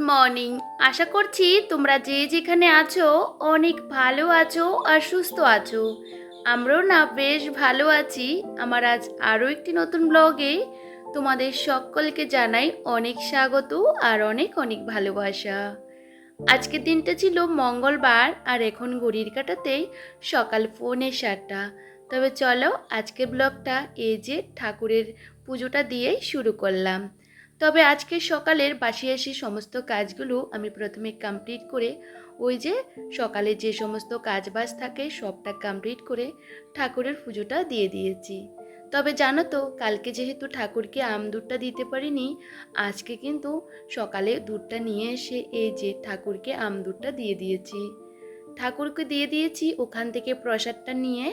Morning আশা করছি তোমরা যে যেখানে আছো অনেক ভালো আছো আর সুস্থ আছো। আমরাও না বেশ ভালো আছি। আমার আজ আরও একটি নতুন ব্লগে তোমাদের সকলকে জানাই অনেক স্বাগত আর অনেক অনেক ভালোবাসা। আজকের দিনটা ছিল মঙ্গলবার আর এখন ঘড়ির কাটাতেই সকাল পৌনে সাতটা। তবে চলো আজকের ব্লগটা এই যে ঠাকুরের পুজোটা দিয়েই শুরু করলাম। তবে আজকে সকালের বাসি আসি সমস্ত কাজগুলো আমি প্রথমে কমপ্লিট করে, ওই যে সকালে যে সমস্ত কাজ বাজ থাকে সবটা কমপ্লিট করে ঠাকুরের পুজোটা দিয়ে দিয়েছি। তবে জানো তো, কালকে যেহেতু ঠাকুরকে আম দুধটা দিতে পারিনি, আজকে কিন্তু সকালে দুধটা নিয়ে এসে এই যে ঠাকুরকে আম দুধটা দিয়ে দিয়েছি। ঠাকুরকে দিয়ে দিয়েছি, ওখান থেকে প্রসাদটা নিয়ে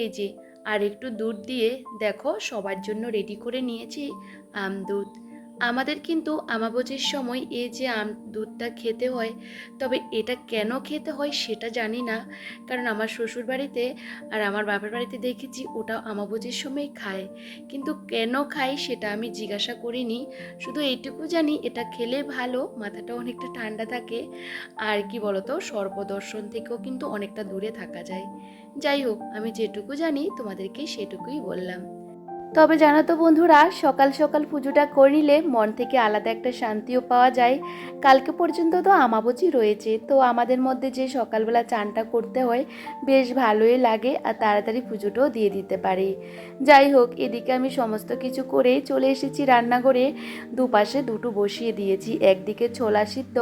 এই যে আর একটু দুধ দিয়ে দেখো সবার জন্য রেডি করে নিয়েছি আম দুধ। আমাদের কিন্তু আমাবজির সময় এই যে আম দুধটা খেতে হয়, তবে এটা কেন খেতে হয় সেটা জানি না। কারণ আমার শ্বশুর বাড়িতে আর আমার বাবার বাড়িতে দেখেছি ওটা আমাবজির সময় খায়। কিন্তু কেন খায় সেটা আমি জিজ্ঞাসা করিনি। শুধু এইটুকু জানি, এটা খেলে ভালো, মাথাটা অনেকটা ঠান্ডা থাকে। আর কি বলতো সর্বদর্শন থেকেও কিন্তু অনেকটা দূরে থাকা যায়। যাই হোক, আমি যেটুকু জানি তোমাদেরকে সেটুকুই বললাম। তবে জানো তো বন্ধুরা, সকাল সকাল পুজোটা করিলে মন থেকে আলাদা একটা শান্তিও পাওয়া যায়। কালকে পর্যন্ত তো আমাবচি রয়েছে, তো আমাদের মধ্যে যে সকালবেলা চানটা করতে হয়, বেশ ভালোই লাগে আর তাড়াতাড়ি পুজোটাও দিয়ে দিতে পারি। যাই হোক, এদিকে আমি সমস্ত কিছু করে চলে এসেছি রান্নাঘরে। দুপাশে দুটো বসিয়ে দিয়েছি, একদিকে ছোলা সিদ্ধ,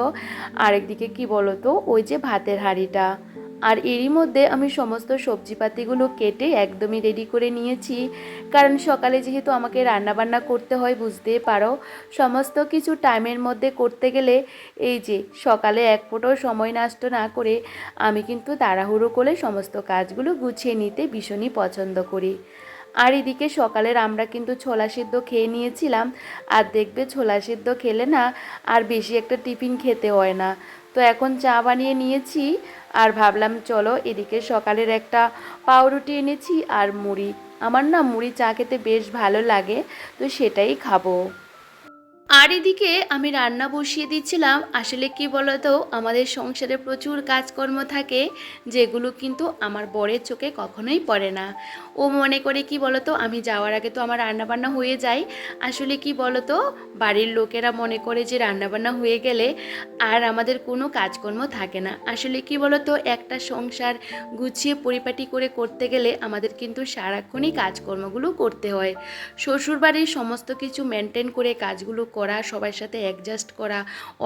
আরেকদিকে কি বলতো, ওই যে ভাতের হাঁড়িটা। আর এরই মধ্যে আমি সমস্ত সবজিপাতিগুলো কেটে একদমই রেডি করে নিয়েছি। কারণ সকালে যেহেতু আমাকে রান্নাবান্না করতে হয় বুঝতে পারো। সমস্ত কিছু টাইমের মধ্যে করতে গেলে এই যে সকালে এক ফোঁটাও সময় নষ্ট না করে আমি কিন্তু তাড়াহুড়ো করে সমস্ত কাজগুলো গুছিয়ে নিতে ভীষণই পছন্দ করি। আর এদিকে সকালের আমরা কিন্তু ছোলা সিদ্ধ খেয়ে নিয়েছিলাম। আর দেখবে ছোলা সিদ্ধ খেলে না আর বেশি একটা টিফিন খেতে হয় না। তো এখন চা বানিয়ে নিয়েছি আর ভাবলাম, চলো এদিকে সকালের একটা পাউরুটি এনেছি আর মুড়ি। আমার না মুড়ি চা খেতে বেশ ভালো লাগে, তো সেটাই খাব। আর এদিকে আমি রান্না বসিয়ে দিচ্ছিলাম। আসলে কি বলতো, আমাদের সংসারে প্রচুর কাজকর্ম থাকে, যেগুলো কিন্তু আমার বরের চোখে কখনোই পড়ে না। ও মনে করে কি বলতো, আমি যাওয়ার আগে তো আমার রান্নাবান্না হয়ে যায়। আসলে কি বলতো, বাড়ির লোকেরা মনে করে যে রান্নাবান্না হয়ে গেলে আর আমাদের কোনো কাজকর্ম থাকে না। আসলে কি বলতো, একটা সংসার গুছিয়ে পরিপাটি করে করতে গেলে আমাদের কিন্তু সারাক্ষণই কাজকর্মগুলো করতে হয়। শ্বশুরবাড়ির সমস্ত কিছু মেনটেন করে কাজগুলো করা, সবার সাথে অ্যাডজাস্ট করা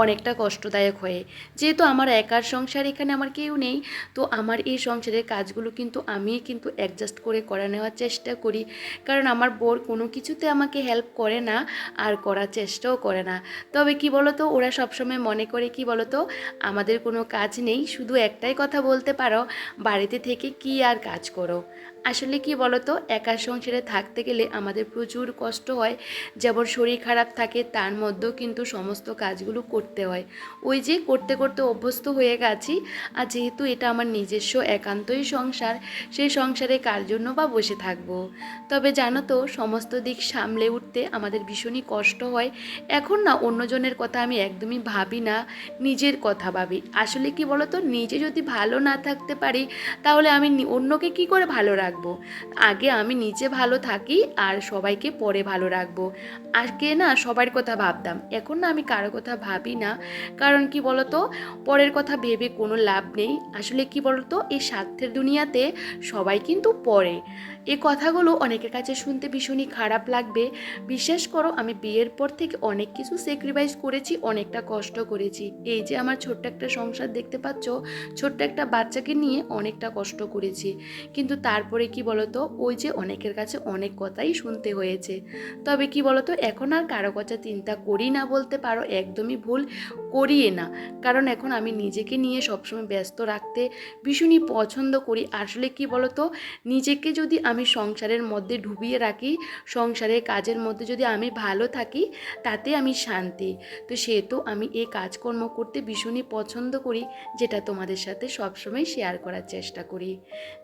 অনেকটা কষ্টদায়ক হয়ে। যেহেতু আমার একার সংসার, এখানে আমার কেউ নেই, তো আমার এই সংসারের কাজগুলো কিন্তু আমি কিন্তু অ্যাডজাস্ট করে করা নেওয়ার চেষ্টা করি। কারণ আমার বোর কোনো কিছুতে আমাকে হেল্প করে না আর করার চেষ্টাও করে না। তবে কি বলতো, ওরা সবসময় মনে করে কি বলতো, আমাদের কোনো কাজ নেই, শুধু একটাই কথা বলতে পারো, বাড়িতে থেকে কি আর কাজ করো। আসলে কি বলতো, একা সংসারে থাকতে গেলে আমাদের প্রচুর কষ্ট হয়। যেমন শরীর খারাপ থাকে, তার মধ্যেও কিন্তু সমস্ত কাজগুলো করতে হয়। ওই যে করতে করতে অভ্যস্ত হয়ে গেছি, আর যেহেতু এটা আমার নিজস্ব একান্তই সংসার, সেই সংসারে কার জন্য বা বসে থাকব? তবে জানো তো, সমস্ত দিক সামলে উঠতে আমাদের ভীষণই কষ্ট হয়। এখন না, অন্যজনের কথা আমি একদমই ভাবি না, নিজের কথা ভাবি। আসলে কি বলতো, নিজে যদি ভালো না থাকতে পারি, তাহলে আমি অন্যকে কি করে ভালো রাখব? আগে আমি নিজে ভালো থাকি আর সবাইকে পরে ভালো রাখব। আজকে না সবার কথা ভাবতাম। এখন না আমি কারও কথা ভাবি না। কারণ কি বলতো? পরের কথা ভেবে কোনো লাভ নেই। আসলে কি বলতো? এই স্বার্থের দুনিয়াতে সবাই কিন্তু পড়ে এই কথাগুলো অনেকের কাছে শুনতে ভীষণই খারাপ লাগবে। বিশ্বাস করো, আমি বিয়ের পর থেকে অনেক কিছু স্যাক্রিফাইস করেছি, অনেকটা কষ্ট করেছি। এই যে আমার ছোট্ট একটা সংসার দেখতে পাচ্ছ, ছোট্ট একটা বাচ্চাকে নিয়ে অনেকটা কষ্ট করেছি। কিন্তু তারপরে কি বলতো, ওই যে অনেকের কাছে অনেক কথাই শুনতে হয়েছে। তবে কি বলতো, এখন আর কারও কথা চিন্তা করি না বলতে পারো, একদমই ভুল। করিয়ে না। কারণ এখন আমি নিজেকে নিয়ে সবসময় ব্যস্ত রাখতে ভীষণই পছন্দ করি। আসলে কি বলতো? নিজেকে যদি আমি সংসারের মধ্যে ডুবিয়ে রাখি, সংসারের কাজের মধ্যে যদি আমি ভালো থাকি, তাতে আমি শান্তি। তো সেহেতু আমি এই কাজকর্ম করতে ভীষণই পছন্দ করি, যেটা তোমাদের সাথে সবসময় শেয়ার করার চেষ্টা করি।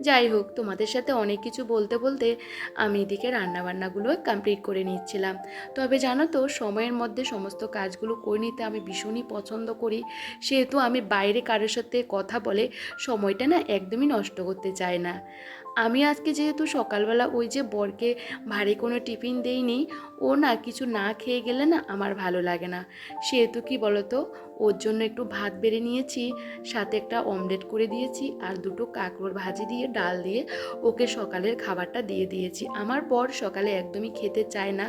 যাই হোক, তোমাদের সাথে অনেক কিছু বলতে বলতে আমি এদিকে রান্নাবান্নাগুলো কমপ্লিট করে নিচ্ছিলাম। তবে জানো তো, সময়ের মধ্যে সমস্ত কাজগুলো করে নিতে আমি ভীষণই পছন্দ করি, সেহেতু আমি বাইরে কারোর সাথে কথা বলে সময়টা না একদমই নষ্ট করতে চাই না। আমি আজকে যেহেতু সকালবেলা ওই যে বরকে ভারী কোনো টিফিন দেইনি, ও না কিছু না খেয়ে গেলে না আমার ভালো লাগে না। সেহেতু কি বলতো, ওর জন্য একটু ভাত বেড়ে নিয়েছি, সাথে একটা অমলেট করে দিয়েছি, আর দুটো কাঁকড়োর ভাজি দিয়ে, ডাল দিয়ে ওকে সকালের খাবারটা দিয়ে দিয়েছি। আমার বর সকালে একদমই খেতে চায় না।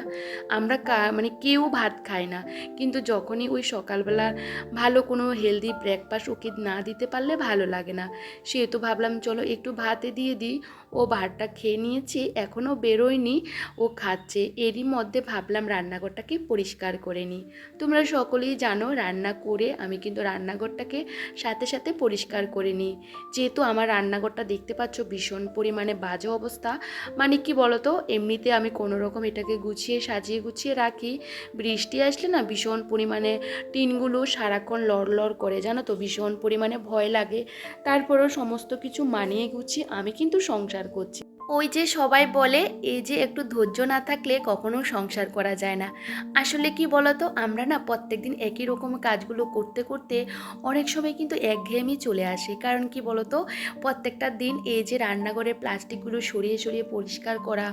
আমরা মানে কেউ ভাত খায় না। কিন্তু যখনই ওই সকালবেলা ভালো কোনো হেলদি ব্রেকফাস্ট ওকে না দিতে পারলে ভালো লাগে না। সে তো ভাবলাম, চলো একটু ভাতে দিয়ে দিই। ও ভাতটা খেয়ে নিয়েছি এখনও বেরোয়নি, ও খাচ্ছে। এরই মধ্যে ভাবলাম রান্নাঘরটাকে পরিষ্কার করে নিই। তোমরা সকলেই জানো রান্না করে আমি কিন্তু রান্নাঘরটাকে সাথে সাথে পরিষ্কার করে নিই। যেহেতু আমার রান্নাঘরটা দেখতে পাচ্ছ ভীষণ পরিমাণে বাজে অবস্থা মানে কি বলতো, এমনিতে আমি কোনো রকম এটাকে গুছিয়ে সাজিয়ে গুছিয়ে রাখি। বৃষ্টি আসলে না ভীষণ পরিমাণে টিনগুলো সারাক্ষণ লড় লড় করে, জানো তো, ভীষণ পরিমাণে ভয় লাগে। তারপরেও সমস্ত কিছু মানিয়ে গুছিয়ে আমি কিন্তু সংসার করছি। ওই যে সবাই বলে, এই যে একটু ধৈর্য না থাকলে কখনো সংসার করা যায় না। আসলে কি বলতো, আমরা না প্রত্যেক দিন একই রকম কাজগুলো করতে করতে অনেক সময় কিন্তু একঘেয়েমি চলে আসে। কারণ কি বলতো, প্রত্যেকটা দিন এই যে রান্নাঘরের প্লাস্টিকগুলো সরিয়ে সরিয়ে পরিষ্কার করা,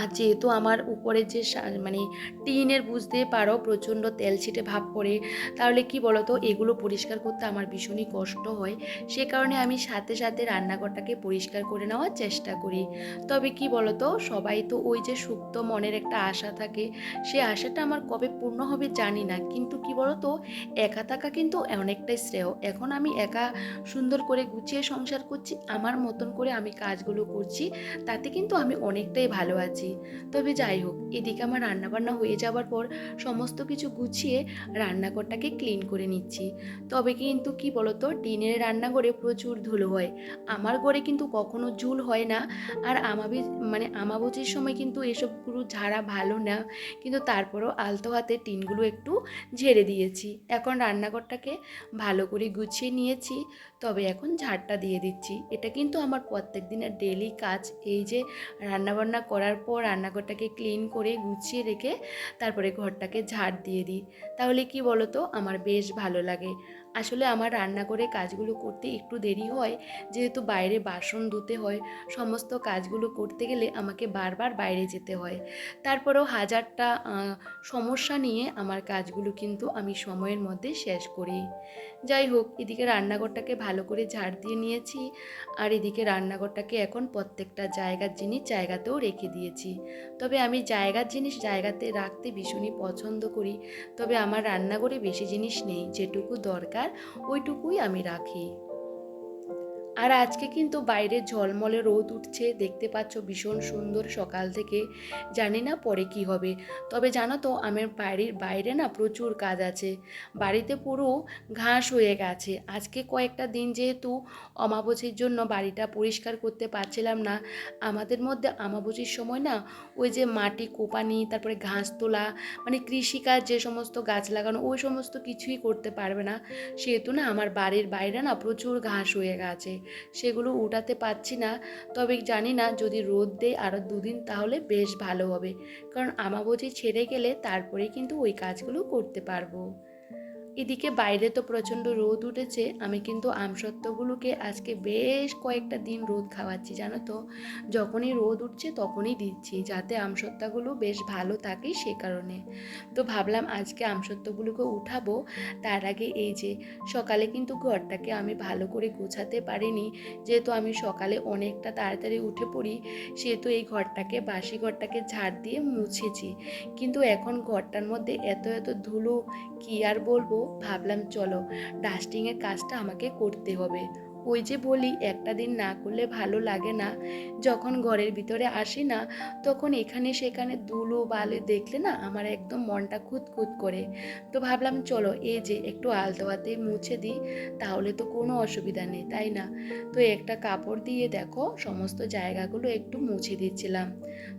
আর যেহেতু আমার উপরে যে মানে টিনের বুঝতে পারো প্রচণ্ড তেল ছিটে ভাব পড়ে, তাহলে কি বলতো, এগুলো পরিষ্কার করতে আমার ভীষণই কষ্ট হয়। সে কারণে আমি সাথে সাথে রান্নাঘরটাকে পরিষ্কার করে নেওয়ার চেষ্টা করি। তবে কি বলতো, সবাই তো ওই যে সুপ্ত মনের একটা আশা থাকে, সে আশাটা আমার কবে পূর্ণ হবে জানি না। কিন্তু কি বলতো, একা থাকা কিন্তু অনেকটাই শ্রেয়। এখন আমি একা সুন্দর করে গুছিয়ে সংসার করছি, আমার মতন করে আমি কাজগুলো করছি, তাতে কিন্তু আমি অনেকটাই ভালো আছি। তবে যাই হোক, এদিকে আমার রান্নাবান্না হয়ে যাওয়ার পর সমস্ত কিছু গুছিয়ে রান্নাঘরটাকে ক্লিন করে নিচ্ছি। তবে কিন্তু কি বলতো টিনের রান্নাঘরে প্রচুর ধুলো হয়। আমার ঘরে কিন্তু কখনো ঝুল হয় না। আর আমাবি মানে আমাবুচির সময় কিন্তু এসবগুলো ঝাড়া ভালো না। কিন্তু তারপরেও আলতো হাতে টিনগুলো একটু ঝেড়ে দিয়েছি। এখন রান্নাঘরটাকে ভালো করে গুছিয়ে নিয়েছি। তবে এখন ঝাড়টা দিয়ে দিচ্ছি। এটা কিন্তু আমার প্রত্যেক দিনের ডেলি কাজ। এই যে রান্নাবান্না করার পর রান্নাঘরটাকে ক্লিন করে গুছিয়ে রেখে তারপরে ঘরটাকে ঝাড় দিয়ে দিই। তাহলে কি বলো তো আমার বেশ ভালো লাগে। আসলে আমার রান্না করে কাজগুলো করতে একটু দেরি হয়। যেহেতু বাইরে বাসন ধুতে হয়, সমস্ত কাজগুলো করতে গেলে আমাকে বারবার বাইরে যেতে হয়। তারপরেও হাজারটা সমস্যা নিয়ে আমার কাজগুলো কিন্তু আমি সময়ের মধ্যে শেষ করি। যাই হোক, এদিকে রান্নাঘরটাকে ভালো করে ঝাড় দিয়ে নিয়েছি। আর এদিকে রান্নাঘরটাকে এখন প্রত্যেকটা জায়গার জিনিস জায়গাতেও রেখে দিয়েছি। তবে আমি জায়গার জিনিস জায়গাতে রাখতে ভীষণই পছন্দ করি। তবে আমার রান্নাঘরে বেশি জিনিস নেই, যেটুকু দরকার ওইটুকুই আমি রাখি। আর আজকে কিন্তু বাইরে ঝলমলে রোদ উঠছে, দেখতে পাচ্ছ ভীষণ সুন্দর সকাল থেকে। জানি না পরে কি হবে। তবে জানো তো, আমার বাড়ির বাইরে না প্রচুর কাজ আছে। বাড়িতে পুরো ঘাস হয়ে গেছে। আজকে কয়েকটা দিন যেহেতু অমাবস্যার জন্য বাড়িটা পরিষ্কার করতে পারছিলাম না, আমাদের মধ্যে আমাবস্যার সময় না ওই যে মাটি কোপানি, তারপরে ঘাস তোলা মানে কৃষিকাজ যে সমস্ত গাছ লাগানো, ওই সমস্ত কিছুই করতে পারবে না। সেহেতু না আমার বাড়ির বাইরে না প্রচুর ঘাস হয়ে গেছে। সেগুলো উঠাতে পারছি না। তবে জানি না যদি রোদ দেয় আরও দুদিন তাহলে বেশ ভালো হবে। কারণ আমাবজি ছেড়ে গেলে তারপরে কিন্তু ওই কাজগুলো করতে পারব। এদিকে বাইরে তো প্রচণ্ড রোদ উঠেছে, আমি কিন্তু আমসত্ত্বগুলোকে আজকে বেশ কয়েকটা দিন রোদ খাওয়াচ্ছি, জানো তো? যখনই রোদ উঠছে তখনই দিচ্ছি, যাতে আমসত্ত্বগুলো বেশ ভালো থাকে সে কারণে। তো ভাবলাম আজকে আমসত্ত্বগুলোকে উঠাবো, তার আগে এই যে সকালে কিন্তু ঘরটাকে আমি ভালো করে গোছাতে পারিনি, যেহেতু আমি সকালে অনেকটা তাড়াতাড়ি উঠে পড়ি, সেহেতু এই ঘরটাকে, বাসি ঘরটাকে ঝাড় দিয়ে মুছেছি। কিন্তু এখন ঘরটার মধ্যে এত এত ধুলো, কি আর বলব? ভাবলাম চলো ডাস্টিংয়ের কাজটা আমাকে করতে হবে। ওই যে বলি, একটা দিন না করলে ভালো লাগে না। যখন ঘরের ভিতরে আসি না, তখন এখানে সেখানে ধুলো বালি দেখলে না আমার একদম মনটা খুঁতখুত করে। তো ভাবলাম, চলো এই যে একটু আলতোয়াতে মুছে দিই, তাহলে তো কোনো অসুবিধা নেই, তাই না? তো একটা কাপড় দিয়ে দেখো, সমস্ত জায়গাগুলো একটু মুছে দিচ্ছিলাম।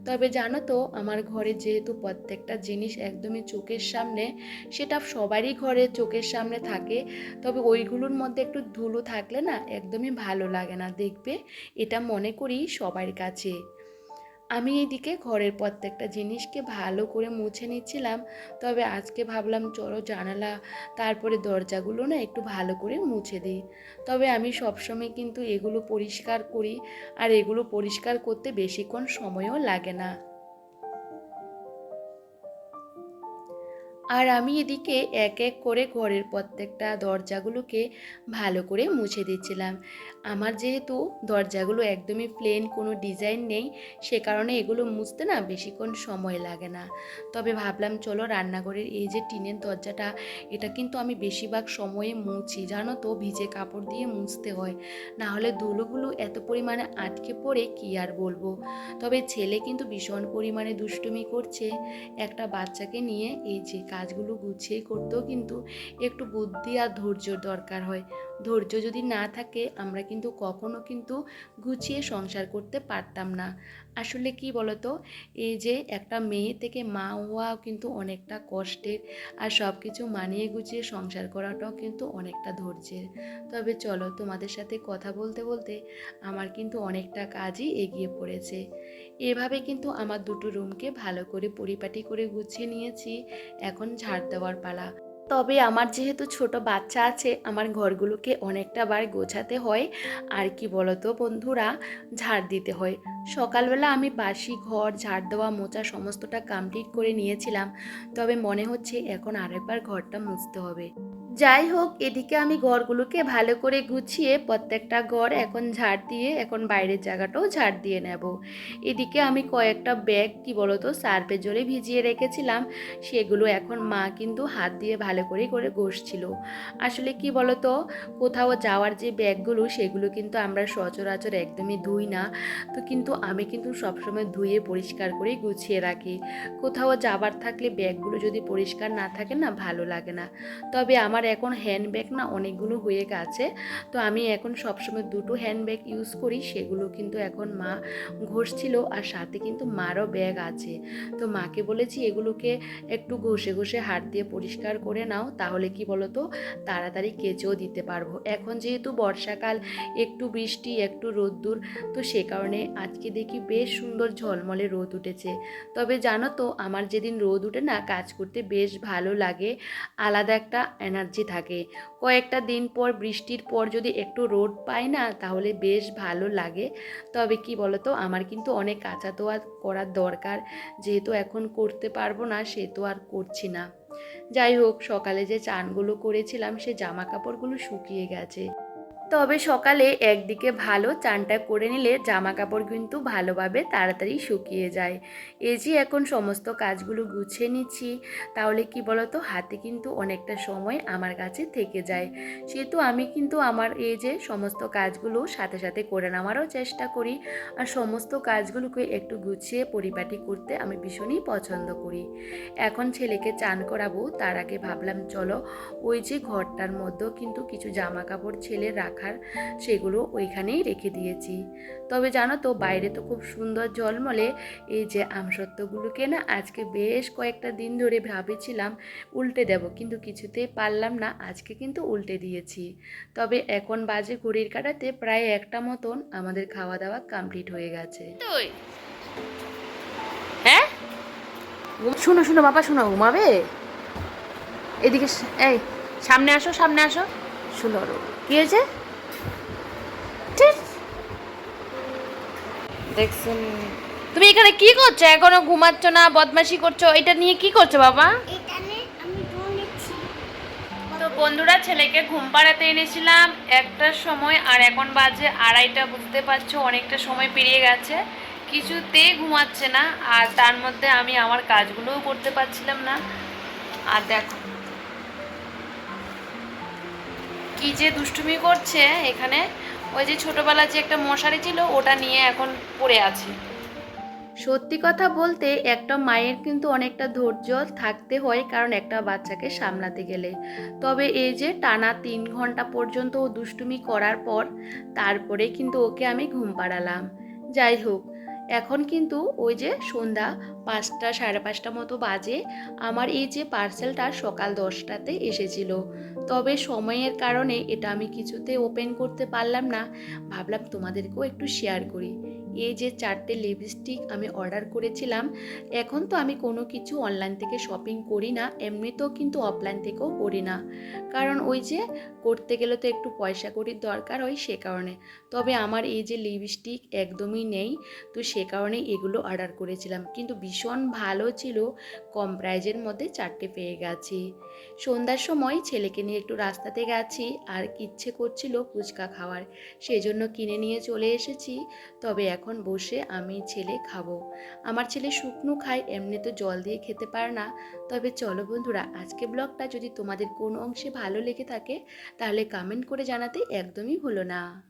তবে জানো তো, আমার ঘরে যেহেতু প্রত্যেকটা জিনিস একদমই চোখের সামনে, সেটা সবারই ঘরে চোখের সামনে থাকে। তবে ওইগুলোর মধ্যে একটু ধুলো থাকলে না একদমই ভালো লাগে না দেখবে। এটা মনে করি সবার কাছে। আমি এদিকে ঘরের প্রত্যেকটা জিনিসকে ভালো করে মুছে নিচ্ছিলাম, তবে আজকে ভাবলাম চলো জানালা, তারপরে দরজাগুলো না একটু ভালো করে মুছে দিই। তবে আমি সবসময় কিন্তু এগুলো পরিষ্কার করি, আর এগুলো পরিষ্কার করতে বেশিক্ষণ সময়ও লাগে না। আর আমি এদিকে এক এক করে ঘরের প্রত্যেকটা দরজাগুলোকে ভালো করে মুছে দিচ্ছিলাম। আমার যেহেতু দরজাগুলো একদমই প্লেন কোনো ডিজাইন নেই, সে কারণে এগুলো মুছতে না বেশিক্ষণ সময় লাগে না। তবে ভাবলাম, চলো রান্নাঘরের এই যে টিনের দরজাটা, এটা কিন্তু আমি বেশিরভাগ সময়ে মুছি। জানো তো, ভিজে কাপড় দিয়ে মুছতে হয়। না হলে ধুলোগুলো এত পরিমাণে আটকে পড়ে, কি আর বলব? তবে ছেলে কিন্তু ভীষণ পরিমাণে দুষ্টুমি করছে। একটা বাচ্চাকে নিয়ে এই যে কাজগুলো গুছিয়ে করতেও কিন্তু একটু বুদ্ধি আর ধৈর্যর দরকার হয়। ধৈর্য যদি না থাকে, আমরা কিন্তু কখনো কিন্তু গুছিয়ে সংসার করতে পারতাম না। আসলে কি বলতো? এই যে একটা মেয়ে থেকে মা হওয়াও কিন্তু অনেকটা কষ্টের আর সব কিছু মানিয়ে গুছিয়ে সংসার করাটাও কিন্তু অনেকটা ধৈর্যের। তবে চলো তোমাদের সাথে কথা বলতে বলতে আমার কিন্তু অনেকটা কাজই এগিয়ে পড়েছে। এভাবে কিন্তু আমার দুটো রুমকে ভালো করে পরিপাটি করে গুছিয়ে নিয়েছি। এখন ঝাড় দেওয়ার পালা। তবে আমার যেহেতু ছোট বাচ্চা আছে, আমার ঘরগুলোকে অনেকটা বার গোছাতে হয়। আর কি বলতো বন্ধুরা? ঝাড় দিতে হয়। সকালবেলা আমি বাসি, ঘর, ঝাড় দেওয়া মোচা সমস্তটা কমপ্লিট করে নিয়েছিলাম। তবে মনে হচ্ছে এখন আরেকবার ঘরটা মুছতে হবে। যাই হোক, এদিকে আমি ঘরগুলোকে ভালো করে গুছিয়ে প্রত্যেকটা ঘর এখন ঝাড় দিয়ে এখন বাইরের জায়গাটাও ঝাড় দিয়ে নেব। এদিকে আমি কয়েকটা ব্যাগ কি বলতো সার্ফে জলে ভিজিয়ে রেখেছিলাম। সেগুলো এখন মা কিন্তু হাত দিয়ে ভালো করে করে ঘষছিল। আসলে কি বলতো, কোথাও যাওয়ার যে ব্যাগগুলো, সেগুলো কিন্তু আমরা সচরাচর একদমই ধুই না। তো কিন্তু আমি কিন্তু সবসময় ধুয়ে পরিষ্কার করে গুছিয়ে রাখি। কোথাও যাবার থাকলে ব্যাগগুলো যদি পরিষ্কার না থাকে না, ভালো লাগে না। তবে আমার এখন হ্যান্ডব্যাগ না অনেকগুলো হয়ে গেছে। তো আমি এখন সবসময় দুটো হ্যান্ডব্যাগ ইউজ করি, সেগুলো কিন্তু এখন মা ঘষছিল আর সাথে কিন্তু মারও ব্যাগ আছে। তো মাকে বলেছি এগুলোকে একটু ঘষে ঘষে হাত দিয়ে পরিষ্কার করে নাও, তাহলে কি বলতো? তাড়াতাড়ি কেচেও দিতে পারব। এখন যেহেতু বর্ষাকাল, একটু বৃষ্টি, একটু রোদ্দুর, তো সে কারণে আজকে দেখি বেশ সুন্দর ঝলমলে রোদ উঠেছে। তবে জানো তো, আমার যেদিন রোদ উঠে না, কাজ করতে বেশ ভালো লাগে। আলাদা একটা এনার্জি থাকে। কয়েকটা দিন পর বৃষ্টির পর যদি একটু রোদ পাই না, তাহলে বেশ ভালো লাগে। তবে কি বলতো, আমার কিন্তু অনেক কাঁচা আর করার দরকার। যেহেতু এখন করতে পারব না, সে তো আর করছি না। যাই হোক, সকালে যে চানগুলো করেছিলাম, সে জামা কাপড়গুলো শুকিয়ে গেছে। তবে সকালে একদিকে ভালো চানটা করে নিলে জামা কাপড় কিন্তু ভালোভাবে তাড়াতাড়ি শুকিয়ে যায়। এই যে এখন সমস্ত কাজগুলো গুছিয়ে নিচ্ছি, তাহলে কি বলতো, হাতে কিন্তু অনেকটা সময় আমার কাছে থেকে যায়। সেহেতু আমি কিন্তু আমার এই যে সমস্ত কাজগুলো সাথে সাথে করে নেওয়ারও চেষ্টা করি। আর সমস্ত কাজগুলোকে একটু গুছিয়ে পরিপাটি করতে আমি ভীষণই পছন্দ করি। এখন ছেলেকে চান করাবো, তার আগে ভাবলাম, চলো ওই যে ঘরটার মধ্যেও কিন্তু কিছু জামা কাপড় ছেলে রাখার সেগুলো ওইখানেই রেখে দিয়েছি। তবে জানো তো বাইরে তো খুব সুন্দর জলমলে এই যে আমসত্ত্বগুলোকে না আজকে বেশ কয়েকটা দিন ধরে ভাবেছিলাম উল্টে দেব কিন্তু কিছুতেই পারলাম না আজকে কিন্তু উল্টে দিয়েছি। তবে এখন বাজে ঘড়ির কাটাতে প্রায় একটা মতন আমাদের খাওয়া দাওয়া কমপ্লিট হয়ে গেছে। হ্যাঁ? শোনো শোনো বাবা শোনো ঘুমাবে? এদিকে এই। সামনে আসো সামনে আসো। শোনো কি হয়েছে? দেখছেন। তুমি এখানে কি করছ? এখনও ঘুমাচ্ছ না বদমাশি করছ? এটা নিয়ে কি করছ বাবা? এখানে আমি ধরেছি তো বন্ধুরা ছেলেকে ঘুম পাড়াতে এনেছিলাম। একটার সময় আর এখন বাজে আড়াইটা বুঝতে পারছ? অনেকটা সময় পেরিয়ে গেছে। কিছুতেই ঘুমাচ্ছে না আর তার মধ্যে আমি আমার কাজগুলোও করতে পারছিলাম না। আর দেখো কি যে দুষ্টুমি করছে এখানে। ওই যে ছোটবেলা যে একটা মশারি ছিল, ওটা নিয়ে এখন পড়ে আছে। সত্যি কথা বলতে একটা মায়ের কিন্তু অনেকটা ধৈর্য থাকতে হয় কারণ একটা বাচ্চাকে সামলাতে গেলে। তবে এই যে টানা তিন ঘণ্টা পর্যন্ত ও দুষ্টুমি করার পর, তারপরে কিন্তু ওকে আমি ঘুম পাড়ালাম। যাই হোক এখন কিন্তু ওই যে সন্ধ্যা পাঁচটা, সাড়ে পাঁচটা মতো বাজে, আমার এই যে পার্সেলটা সকাল দশটাতে এসেছিল। তবে সময়ের কারণে এটা আমি কিছুতে ওপেন করতে পারলাম না। ভাবলাম তোমাদেরকেও একটু শেয়ার করি। এই যে চারটে লিপস্টিক আমি অর্ডার করেছিলাম, এখন তো আমি কোনো কিছু অনলাইন থেকে শপিং করি না, এমনিতেও কিন্তু অফলাইন থেকেও করি না। কারণ ওই যে করতে গেলে তো একটু পয়সা করির দরকার হয় সে কারণে। তবে আমার এই যে লিপস্টিক একদমই নেই, তো সে কারণে এগুলো অর্ডার করেছিলাম। কিন্তু ভীষণ ভালো ছিল, কম প্রাইজের মধ্যে চারটে পেয়ে গেছি। সন্ধ্যার সময় ছেলেকে নিয়ে একটু রাস্তাতে গেছি, আর ইচ্ছে করছিল ফুচকা খাওয়ার সেই জন্য কিনে নিয়ে চলে এসেছি। তবে এখন বসে আমি ছেলে খাব। আমার ছেলে শুকনো খায়, এমনি তো জল দিয়ে খেতে পারে না। তবে চলো বন্ধুরা, আজকে ব্লগটা যদি তোমাদের কোনো অংশে ভালো লেগে থাকে, তাহলে কমেন্ট করে জানাতে একদমই ভুলো না।